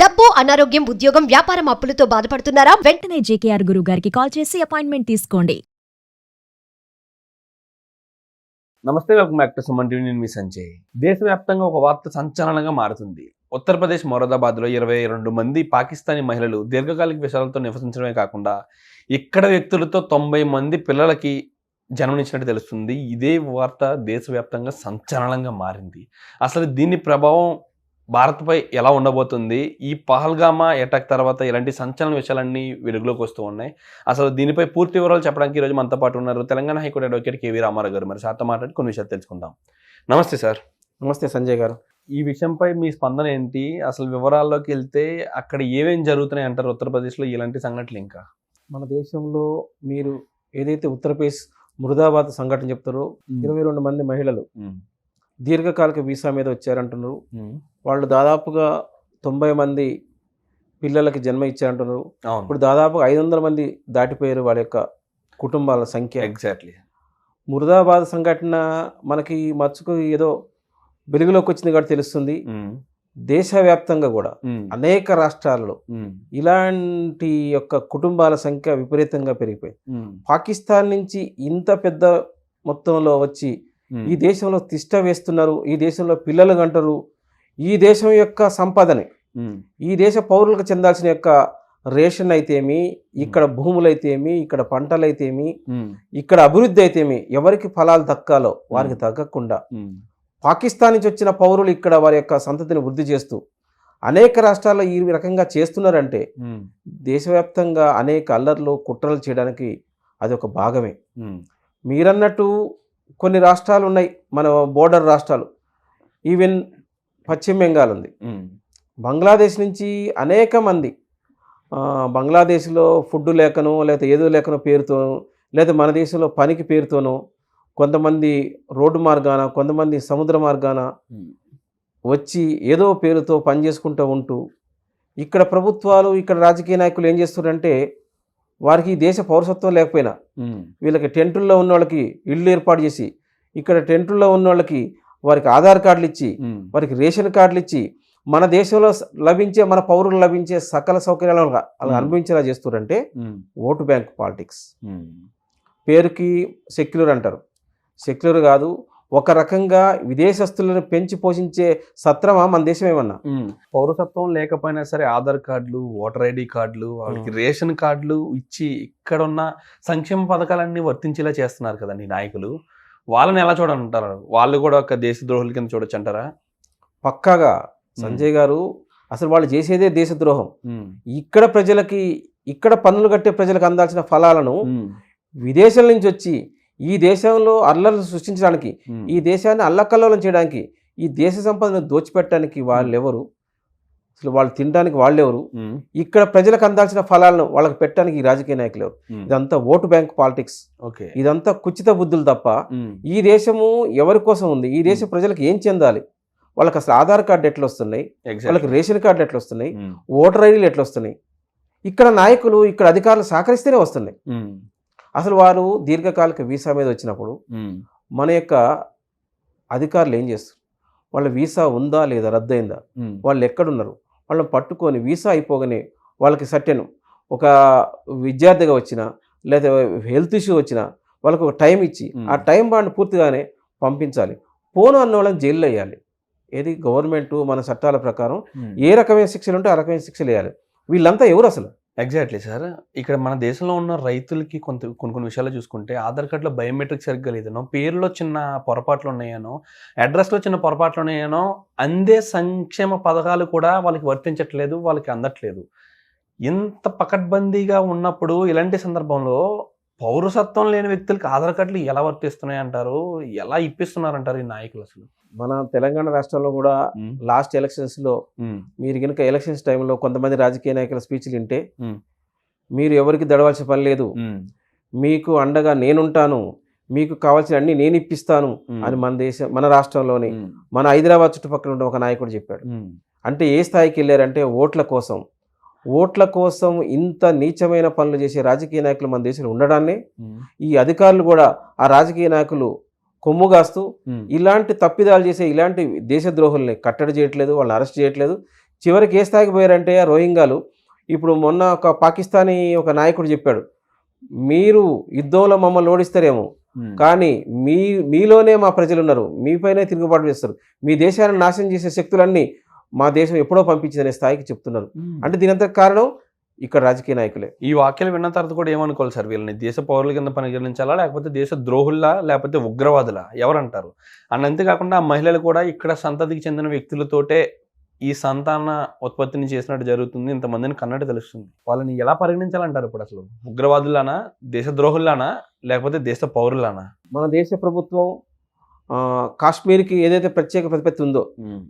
డబ్బు అనారోగ్యం ఉద్యోగం వ్యాపారం అప్పులతో బాధపడుతున్నారా? వెంటనే జేకేఆర్ గురువు గారికి కాల్ చేసి అపాయింట్మెంట్ తీసుకోండి. నమస్తే welcome back to Suman TV. నేను మీ సంజయ్. దేశవ్యాప్తంగా ఒక వార్త సంచలనంగా మారుతుంది. ఉత్తరప్రదేశ్ మొరదాబాద్లో ఇరవై రెండు మంది పాకిస్తానీ మహిళలు దీర్ఘకాలిక విషయాలతో నివసించడమే కాకుండా ఇక్కడ వ్యక్తులతో తొంభై మంది పిల్లలకి జన్మనిచ్చినట్టు తెలుస్తుంది. ఇదే వార్త దేశవ్యాప్తంగా సంచలనంగా మారింది. అసలు దీని ప్రభావం భారత్పై ఎలా ఉండబోతుంది? ఈ పహల్గామా అటాక్ తర్వాత ఇలాంటి సంచలన విషయాలన్నీ వెలుగులోకి వస్తూ ఉన్నాయి. అసలు దీనిపై పూర్తి వివరాలు చెప్పడానికి ఈరోజు మనతో పాటు ఉన్నారు Telangana high court advocate KV Ramarao గారు. మరి సార్తో మాట్లాడి కొన్ని విషయాలు తెలుసుకుందాం. నమస్తే సార్. నమస్తే సంజయ్ గారు. ఈ విషయంపై మీ స్పందన ఏంటి? అసలు వివరాల్లోకి వెళ్తే అక్కడ ఏమేం జరుగుతున్నాయి అంటారు? ఉత్తరప్రదేశ్లో ఇలాంటి సంఘటనలు ఇంకా? మన దేశంలో మీరు ఏదైతే ఉత్తరప్రదేశ్ మురుదాబాద్ సంఘటన చెప్తారో ఇరవై రెండు మంది మహిళలు దీర్ఘకాలిక వీసా మీద వచ్చారంటున్నారు. వాళ్ళు దాదాపుగా తొంభై మంది పిల్లలకి జన్మ ఇచ్చారంటున్నారు. ఇప్పుడు దాదాపుగా ఐదు వందల మంది దాటిపోయారు వాళ్ళ యొక్క కుటుంబాల సంఖ్య. ఎగ్జాక్ట్లీ మురుదాబాద్ సంఘటన మనకి మచ్చుకు ఏదో వెలుగులోకి వచ్చింది కాబట్టి తెలుస్తుంది. దేశవ్యాప్తంగా కూడా అనేక రాష్ట్రాల్లో ఇలాంటి యొక్క కుటుంబాల సంఖ్య విపరీతంగా పెరిగిపోయింది. పాకిస్తాన్ నుంచి ఇంత పెద్ద మొత్తంలో వచ్చి ఈ దేశంలో తిష్ట వేస్తున్నారు ఈ దేశంలో పిల్లలు గంటరు ఈ దేశం యొక్క సంపదని ఈ దేశ పౌరులకు చెందాల్సిన యొక్క రేషన్ అయితేమి ఇక్కడ భూములైతేమి ఇక్కడ పంటలైతేమి ఇక్కడ అభివృద్ధి అయితేమి ఎవరికి ఫలాలు దక్కాలో వారికి దక్కకుండా పాకిస్తాన్ నుంచి వచ్చిన పౌరులు ఇక్కడ వారి యొక్క సంతతిని వృద్ధి చేస్తూ అనేక రాష్ట్రాల్లో ఈ రకంగా చేస్తున్నారంటే దేశవ్యాప్తంగా అనేక అల్లర్లు కుట్రలు చేయడానికి అది ఒక భాగమే మీరన్నట్టు కొన్ని రాష్ట్రాలు ఉన్నాయి మన బోర్డర్ రాష్ట్రాలు. ఈవెన్ పశ్చిమ బెంగాల్ ఉంది. బంగ్లాదేశ్ నుంచి అనేక మంది బంగ్లాదేశ్లో ఫుడ్ లేకనో లేకపోతే ఏదో లేకనో పేరుతోనో లేదా మన దేశంలో పనికి పేరుతోనో కొంతమంది రోడ్డు మార్గాన కొంతమంది సముద్ర మార్గాన వచ్చి ఏదో పేరుతో పని చేసుకుంటూ ఉంటూ ఇక్కడ ప్రభుత్వాలు ఇక్కడ రాజకీయ నాయకులు ఏం చేస్తున్నారంటే వారికి దేశ పౌరసత్వం లేకపోయినా వీళ్ళకి టెంటుల్లో ఉన్న వాళ్ళకి ఇళ్ళు ఏర్పాటు చేసి ఇక్కడ టెంటుల్లో ఉన్న వాళ్ళకి వారికి ఆధార్ కార్డులు ఇచ్చి వారికి రేషన్ కార్డులు ఇచ్చి మన దేశంలో లభించే మన పౌరులు లభించే సకల సౌకర్యాలు అలా. అనుభవించేలా చేస్తున్నారంటే ఓటు బ్యాంక్ పాలిటిక్స్. పేరుకి సెక్యులర్ అంటారు. సెక్యులర్ కాదు ఒక రకంగా విదేశస్తులను పెంచి పోషించే సత్రమా మన దేశం ఏమన్నా? పౌరసత్వం లేకపోయినా సరే ఆధార్ కార్డులు ఓటర్ ఐడి కార్డులు వాళ్ళకి రేషన్ కార్డులు ఇచ్చి ఇక్కడ ఉన్న సంక్షేమ పథకాలన్నీ వర్తించేలా చేస్తున్నారు కదండి నాయకులు. వాళ్ళని ఎలా చూడాలంటారు? వాళ్ళు కూడా ఒక దేశ ద్రోహుల కింద చూడొచ్చు అంటారా? పక్కాగా సంజయ్ గారు అసలు వాళ్ళు చేసేదే దేశద్రోహం. ఇక్కడ ప్రజలకి ఇక్కడ పన్నులు కట్టే ప్రజలకు అందాల్సిన ఫలాలను విదేశాల నుంచి వచ్చి ఈ దేశంలో అల్లర్లు సృష్టించడానికి ఈ దేశాన్ని అల్లకల్లోలం చేయడానికి ఈ దేశ సంపదను దోచిపెట్టడానికి వాళ్ళు ఎవరు? అసలు వాళ్ళు తినడానికి వాళ్ళు ఎవరు? ఇక్కడ ప్రజలకు అందాల్సిన ఫలాలను వాళ్ళకి పెట్టడానికి ఈ రాజకీయ నాయకులు ఎవరు? ఇదంతా ఓటు బ్యాంక్ పాలిటిక్స్. ఓకే. ఇదంతా కుచిత బుద్ధులు తప్ప ఈ దేశము ఎవరి కోసం ఉంది? ఈ దేశ ప్రజలకు ఏం చెందాలి? వాళ్ళకి అసలు ఆధార్ కార్డు ఎట్లా వస్తున్నాయి? వాళ్ళకి రేషన్ కార్డు ఎట్లా వస్తున్నాయి? ఓటర్ ఐడీలు ఎట్లా వస్తున్నాయి? ఇక్కడ నాయకులు ఇక్కడ అధికారులు సహకరిస్తేనే వస్తున్నాయి. అసలు వారు దీర్ఘకాలిక వీసా మీద వచ్చినప్పుడు మన యొక్క అధికారులు ఏం చేస్తారు? వాళ్ళ వీసా ఉందా లేదా? రద్దయిందా? వాళ్ళు ఎక్కడున్నారు? వాళ్ళని పట్టుకొని వీసా అయిపోగానే వాళ్ళకి సర్టెన్ ఒక విద్యార్థిగా వచ్చినా లేదా హెల్త్ ఇష్యూ వచ్చినా వాళ్ళకి ఒక టైం ఇచ్చి ఆ. టైం బాండ్ పూర్తిగానే పంపించాలి. పోను అన్న వాళ్ళని జైల్లో వేయాలి. ఏది గవర్నమెంట్ మన చట్టాల ప్రకారం ఏ రకమైన శిక్షలు ఉంటే ఆ రకమైన శిక్షలు వేయాలి. వీళ్ళంతా ఎవరు అసలు? ఎగ్జాక్ట్లీ సార్ ఇక్కడ మన దేశంలో ఉన్న రైతులకి కొంత కొన్ని కొన్ని విషయాలు చూసుకుంటే ఆధార్ కార్డులో బయోమెట్రిక్ సరిగ్గా లేదనో పేరులో చిన్న పొరపాట్లు ఉన్నాయనో అడ్రస్లో చిన్న పొరపాట్లు ఉన్నాయనో అందే సంక్షేమ పథకాలు కూడా వాళ్ళకి వర్తించట్లేదు వాళ్ళకి అందట్లేదు. ఇంత పకడ్బందీగా ఉన్నప్పుడు ఇలాంటి సందర్భంలో పౌరసత్వం లేని వ్యక్తులకి ఆధార్ కార్డులు ఎలా వర్తిస్తున్నాయి అంటారు? ఎలా ఇప్పిస్తున్నారంటారు ఈ నాయకులు అసలు? మన తెలంగాణ రాష్ట్రంలో కూడా లాస్ట్ ఎలక్షన్స్లో మీరు కనుక ఎలక్షన్స్ టైంలో కొంతమంది రాజకీయ నాయకుల స్పీచ్లు వింటే. మీరు ఎవరికి దడవాల్సిన పని లేదు. మీకు అండగా నేనుంటాను మీకు కావాల్సిన అన్ని నేను ఇప్పిస్తాను అని మన దేశం మన రాష్ట్రంలోని మన హైదరాబాద్ చుట్టుపక్కల ఉండే ఒక నాయకుడు చెప్పాడు. అంటే ఏ స్థాయికి వెళ్ళారంటే ఓట్ల కోసం ఓట్ల కోసం ఇంత నీచమైన పనులు చేసే రాజకీయ నాయకులు మన దేశంలో ఉండడాన్ని ఈ అధికారులు కూడా ఆ రాజకీయ నాయకులు కొమ్ముగాస్తూ ఇలాంటి తప్పిదాలు చేసే ఇలాంటి దేశద్రోహుల్ని కట్టడి చేయట్లేదు వాళ్ళని అరెస్ట్ చేయట్లేదు. చివరికి ఏ స్థాయికి పోయారంటే ఆ రోహింగాలు ఇప్పుడు మొన్న ఒక పాకిస్తానీ ఒక నాయకుడు చెప్పాడు మీరు యుద్ధంలో మమ్మల్ని ఓడిస్తారేమో. కానీ మీ మీలోనే మా ప్రజలు ఉన్నారు మీపైనే తిరుగుబాటు చేస్తారు. మీ దేశాన్ని నాశనం చేసే శక్తులన్నీ మా దేశం ఎప్పుడో పంపించిందనే స్థాయికి చెప్తున్నారు. అంటే దీనంతా కారణం ఇక్కడ రాజకీయ నాయకులే. ఈ వాక్యాలు విన్న తర్వాత కూడా ఏమనుకోవాలి సార్ వీళ్ళని? దేశ పౌరుల కింద పరిగణించాలా లేకపోతే దేశ ద్రోహుల్లా లేకపోతే ఉగ్రవాదులా? ఎవరంటారు? అండ్ అంతేకాకుండా ఆ మహిళలు కూడా ఇక్కడ సంతతికి చెందిన వ్యక్తులతోటే ఈ సంతాన ఉత్పత్తిని చేసినట్టు జరుగుతుంది. ఇంతమందిని కన్నట్టు తెలుస్తుంది. వాళ్ళని ఎలా పరిగణించాలంటారు ఇప్పుడు అసలు? ఉగ్రవాదులానా దేశ ద్రోహుల్లానా లేకపోతే దేశ పౌరులానా మన దేశ ప్రభుత్వం కాశ్మీర్కి ఏదైతే ప్రత్యేక ప్రతిపత్తి ఉందో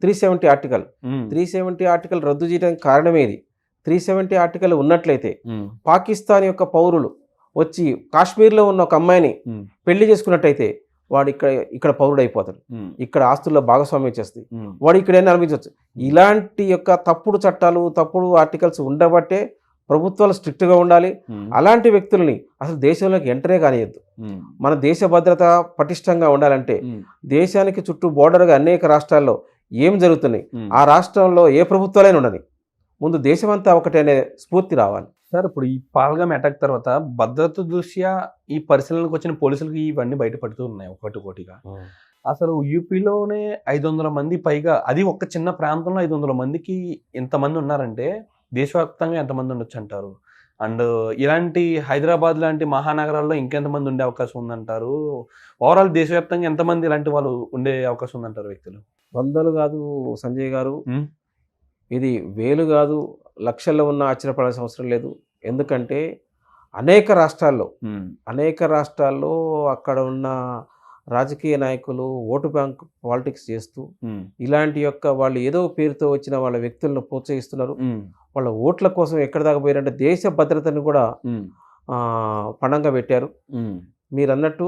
three seventy article. Three seventy article రద్దు చేయడానికి కారణమేది? త్రీ సెవెంటీ ఆర్టికల్ ఉన్నట్లయితే పాకిస్తాన్ యొక్క పౌరులు వచ్చి కాశ్మీర్లో ఉన్న ఒక అమ్మాయిని పెళ్ళి చేసుకున్నట్టయితే వాడు ఇక్కడ ఇక్కడ పౌరుడు అయిపోతాడు ఇక్కడ ఆస్తుల్లో భాగస్వామ్యం చేస్తుంది వాడు ఇక్కడైనా అనిపించవచ్చు ఇలాంటి యొక్క తప్పుడు చట్టాలు తప్పుడు ఆర్టికల్స్ ఉండబట్టే ప్రభుత్వాలు స్ట్రిక్ట్గా ఉండాలి. అలాంటి వ్యక్తులని అసలు దేశంలోకి ఎంటరే కానియద్దు. మన దేశ భద్రత పటిష్టంగా ఉండాలంటే దేశానికి చుట్టూ బోర్డర్గా అనేక రాష్ట్రాల్లో ఏం జరుగుతున్నాయి? ఆ రాష్ట్రంలో ఏ ప్రభుత్వాలైనా ఉండని ముందు దేశమంతా ఒకటే అనే స్ఫూర్తి రావాలి. సార్ ఇప్పుడు ఈ పాల్గామ్ అటాక్ తర్వాత భద్రత దృష్ట్యా ఈ పరిశీలనకు వచ్చిన పోలీసులకు ఇవన్నీ బయటపడుతూ ఉన్నాయి ఒకటి ఒకటిగా అసలు యూపీలోనే ఐదు వందల మంది పైగా అది ఒక చిన్న ప్రాంతంలో ఐదు వందల మందికి ఇంతమంది ఉన్నారంటే దేశవ్యాప్తంగా ఎంతమంది ఉండొచ్చు అంటారు? అండ్ ఇలాంటి హైదరాబాద్ లాంటి మహానగరాల్లో ఇంకెంతమంది ఉండే అవకాశం ఉందంటారు? ఓవరాల్ దేశవ్యాప్తంగా ఎంతమంది ఇలాంటి వాళ్ళు ఉండే అవకాశం ఉందంటారు వ్యక్తులు? వందలు కాదు సంజయ్ గారు. ఇది వేలు కాదు లక్షల్లో ఉన్న ఆశ్చర్యపడాల్సిన అవసరం లేదు. ఎందుకంటే అనేక రాష్ట్రాల్లో అనేక రాష్ట్రాల్లో అక్కడ ఉన్న రాజకీయ నాయకులు ఓటు బ్యాంక్ పాలిటిక్స్ చేస్తూ ఇలాంటి యొక్క వాళ్ళు ఏదో పేరుతో వచ్చిన వాళ్ళ వ్యక్తులను ప్రోత్సహిస్తున్నారు. వాళ్ళ ఓట్ల కోసం ఎక్కడ దాకా పోయారంటే దేశ భద్రతను కూడా పణంగా పెట్టారు. మీరు అన్నట్టు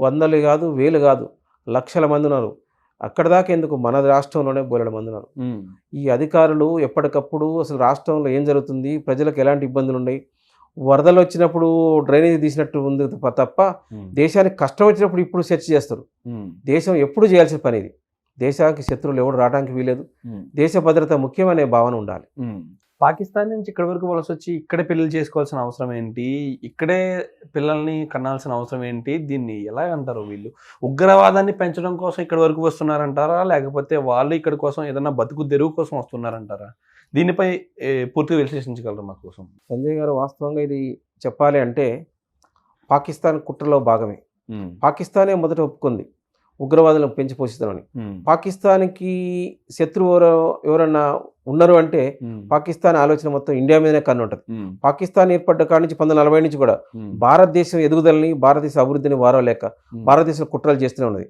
వందలు కాదు వేలు కాదు లక్షల మంది ఉన్నారు. అక్కడ దాకా ఎందుకు? మన రాష్ట్రంలోనే బోలెడు మంది ఉన్నారు. ఈ అధికారులు ఎప్పటికప్పుడు అసలు రాష్ట్రంలో ఏం జరుగుతుంది? ప్రజలకు ఎలాంటి ఇబ్బందులు ఉన్నాయి? వరదలు వచ్చినప్పుడు డ్రైనేజ్ తీసినట్టు ఉంది తప్ప- దేశానికి కష్టం వచ్చినప్పుడు ఇప్పుడు చర్చ చేస్తారు. దేశం ఎప్పుడు చేయాల్సిన పని ఇది? దేశానికి శత్రువులు ఎవడు రావడానికి వీలేదు దేశ భద్రత ముఖ్యమనే భావన ఉండాలి. పాకిస్తాన్ నుంచి ఇక్కడ వరకు వలస వచ్చి ఇక్కడే పెళ్ళి చేసుకోవాల్సిన అవసరం ఏంటి? ఇక్కడే పిల్లల్ని కనాల్సిన అవసరం ఏంటి? దీన్ని ఎలా అంటారు వీళ్ళు? ఉగ్రవాదాన్ని పెంచడం కోసం ఇక్కడ వరకు వస్తున్నారంటారా? లేకపోతే వాళ్ళు ఇక్కడ కోసం ఏదైనా బతుకు తెరువు కోసం వస్తున్నారంటారా? దీనిపై పూర్తిగా విశ్లేషించగలరు మా కోసం? సంజయ్ గారు వాస్తవంగా ఇది చెప్పాలి అంటే పాకిస్తాన్ కుట్రలో భాగమే. పాకిస్తానే మొదట ఒప్పుకుంది. ఉగ్రవాదులను పెంచి పోషిస్తామని. పాకిస్తాన్కి శత్రువు ఎవరో ఎవరన్నా ఉన్నారు అంటే పాకిస్తాన్ ఆలోచన మొత్తం ఇండియా మీదనే కన్ను ఉంటుంది పాకిస్తాన్ ఏర్పడ్డ కాడి నుంచి పంతొమ్మిది నలభై నుంచి కూడా భారతదేశం ఎదుగుదలని భారతదేశ అభివృద్ధిని వారో లేక భారతదేశం కుట్రలు చేస్తూనే ఉన్నది.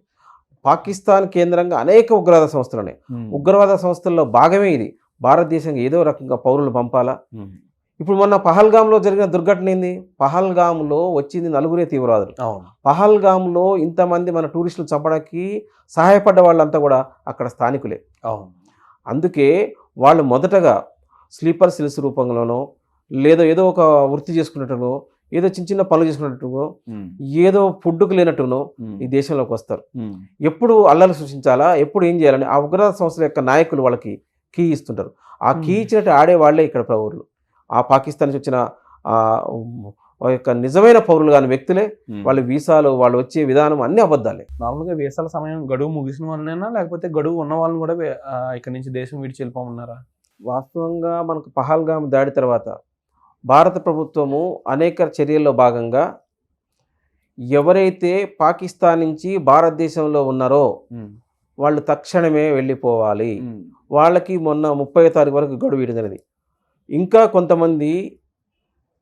పాకిస్తాన్ కేంద్రంగా అనేక ఉగ్రవాద సంస్థలు ఉన్నాయి ఉగ్రవాద సంస్థల్లో భాగమే ఇది. భారతదేశం ఏదో రకంగా పౌరులు పంపాలా? ఇప్పుడు మొన్న పహల్గామ్లో జరిగిన దుర్ఘటన ఏంది? పహల్గామ్లో వచ్చింది నలుగురే తీవ్రవాదులు. అవును. పహల్గామ్లో ఇంతమంది మన టూరిస్టులు చంపడానికి సహాయపడ్డ వాళ్ళంతా కూడా అక్కడ స్థానికులే. అవును. అందుకే వాళ్ళు మొదటగా స్లీపర్ సెల్స్ రూపంలోనో లేదో ఏదో ఒక వృత్తి చేసుకున్నట్టునో ఏదో చిన్న చిన్న పనులు చేసుకున్నట్టునో ఏదో ఫుడ్కు లేనట్టునో ఈ దేశంలోకి వస్తారు. ఎప్పుడు అల్లలు సృష్టించాలా? ఎప్పుడు ఏం చేయాలని ఆ ఉగ్రవాద సంస్థల యొక్క నాయకులు వాళ్ళకి కీ ఇస్తుంటారు. ఆ కీ. ఇచ్చినట్టు ఆడే వాళ్ళే ఇక్కడ పౌరులు ఆ పాకిస్తాన్ నుంచి వచ్చిన యొక్క నిజమైన పౌరులు కాని వ్యక్తులే వాళ్ళ వీసాలు వాళ్ళు వచ్చే విధానం అన్ని అబద్ధాలే. నార్మల్గా వేసాల సమయం గడువు ముగిసిన వాళ్ళైనా లేకపోతే గడువు ఉన్న వాళ్ళని కూడా ఇక్కడ నుంచి దేశం విడిచి వెళ్ళిపోమన్నారా? వాస్తవంగా మనకు పహల్గామ్ దాడి తర్వాత భారత ప్రభుత్వము అనేక చర్యల్లో భాగంగా ఎవరైతే పాకిస్తాన్ నుంచి భారతదేశంలో ఉన్నారో వాళ్ళు తక్షణమే వెళ్ళిపోవాలి. వాళ్ళకి మొన్న ముప్పై తారీఖు వరకు గడువు ఇవ్వడం జరిగింది ఇంకా కొంతమంది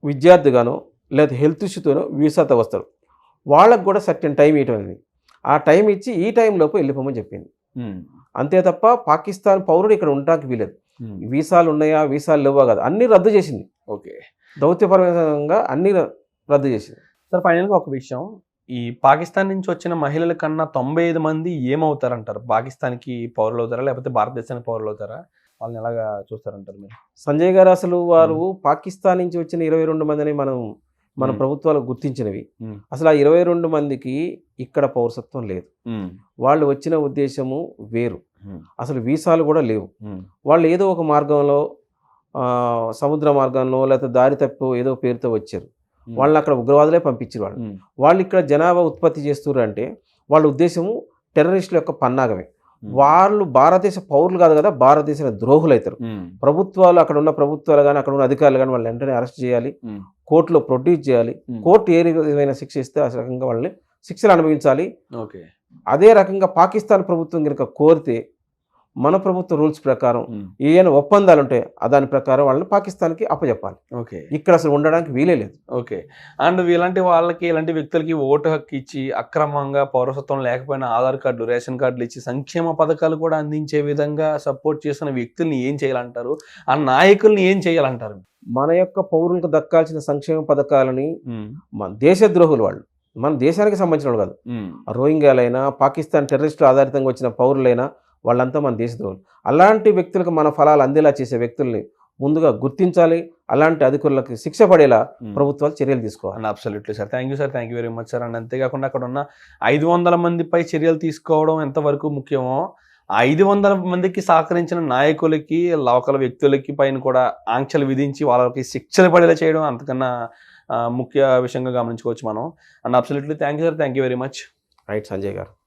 విద్యార్థిగానో లేదా హెల్త్ ఇష్యూతోనో వీసాతో వస్తారు వాళ్ళకు కూడా సర్టెన్ టైం అనేది. ఆ టైం ఇచ్చి ఈ టైంలోపు వెళ్ళిపోమని చెప్పింది. అంతే తప్ప పాకిస్తాన్ పౌరుడు ఇక్కడ ఉండడానికి వీలేదు వీసాలు ఉన్నాయా? వీసాలు లేవా కాదు. అన్ని రద్దు చేసింది. ఓకే. దౌత్యపరంగా అన్ని రద్దు చేసింది. సార్ ఫైనల్గా ఒక విషయం. ఈ పాకిస్తాన్ నుంచి వచ్చిన మహిళల కన్నా తొంభై ఐదు మంది ఏమవుతారంటారు? పాకిస్తాన్కి పౌరులు అవుతారా లేకపోతే భారతదేశానికి పౌరులు అవుతారా వాళ్ళని ఎలాగా చూస్తారంటారు మీరు? సంజయ్ గారు అసలు వారు పాకిస్తాన్ నుంచి వచ్చిన ఇరవై రెండు మందిని మనం మన. ప్రభుత్వాలు గుర్తించినవి. అసలు ఆ ఇరవై రెండు మందికి ఇక్కడ పౌరసత్వం లేదు. వాళ్ళు వచ్చిన ఉద్దేశము వేరు. అసలు వీసాలు కూడా లేవు. వాళ్ళు ఏదో ఒక మార్గంలో సముద్ర మార్గంలో లేకపోతే దారి తప్పు ఏదో పేరుతో వచ్చారు. వాళ్ళని అక్కడ ఉగ్రవాదులే పంపించారు వాళ్ళు. వాళ్ళు ఇక్కడ జనాభా ఉత్పత్తి చేస్తున్నారు అంటే వాళ్ళ ఉద్దేశము టెర్రరిస్టుల యొక్క పన్నాగమే. వాళ్ళు భారతదేశ పౌరులు కాదు కదా భారతదేశ ద్రోహులు అవుతారు ప్రభుత్వాలు అక్కడ ఉన్న ప్రభుత్వాలు కానీ అక్కడ ఉన్న అధికారులు కానీ వాళ్ళు వెంటనే అరెస్ట్ చేయాలి కోర్టులో ప్రొడ్యూస్ చేయాలి. కోర్టు ఏ విధమైన శిక్ష ఇస్తే ఆ రకంగా వాళ్ళని శిక్షలు అనుభవించాలి. ఓకే. అదే రకంగా పాకిస్తాన్ ప్రభుత్వం కనుక కోరితే మన ప్రభుత్వ రూల్స్ ప్రకారం ఏమైనా ఒప్పందాలు ఉంటే ఆ దాని ప్రకారం వాళ్ళని పాకిస్తాన్కి అప్పచెప్పాలి ఓకే. ఇక్కడ అసలు ఉండడానికి వీలే లేదు. ఓకే. అండ్ ఇలాంటి వాళ్ళకి ఇలాంటి వ్యక్తులకి ఓటు హక్కు ఇచ్చి అక్రమంగా పౌరసత్వం లేకపోయినా ఆధార్ కార్డులు రేషన్ కార్డులు ఇచ్చి సంక్షేమ పథకాలు కూడా అందించే విధంగా సపోర్ట్ చేస్తున్న వ్యక్తుల్ని ఏం చేయాలంటారు? ఆ నాయకుల్ని ఏం చేయాలంటారు? మన యొక్క పౌరులకు దక్కాల్సిన సంక్షేమ పథకాలని మన దేశద్రోహులు వాళ్ళు మన దేశానికి సంబంధించిన వాళ్ళు కాదు. రోహింగ్యాలైనా పాకిస్తాన్ టెర్రరిస్టులు ఆధారితంగా వచ్చిన పౌరులైనా వాళ్ళంతా మన దేశద్రోహులు అలాంటి వ్యక్తులకు మన ఫలాలు అందేలా చేసే వ్యక్తుల్ని ముందుగా గుర్తించాలి. అలాంటి అధికారులకు శిక్ష పడేలా. ప్రభుత్వాలు చర్యలు తీసుకోవాలి. Absolutely sir thank you sir thank you very much sir and అంతేకాకుండా అక్కడ ఉన్న ఐదు వందల మందిపై చర్యలు తీసుకోవడం ఎంతవరకు ముఖ్యమో ఐదు వందల మందికి సహకరించిన నాయకులకి లోకల్ వ్యక్తులకి పైన కూడా ఆంక్షలు విధించి వాళ్ళకి శిక్షలు పడేలా చేయడం అంతకన్నా ముఖ్య విషయంగా గమనించుకోవచ్చు మనం. And absolutely thank you sir thank you very much right Sanjay గారు.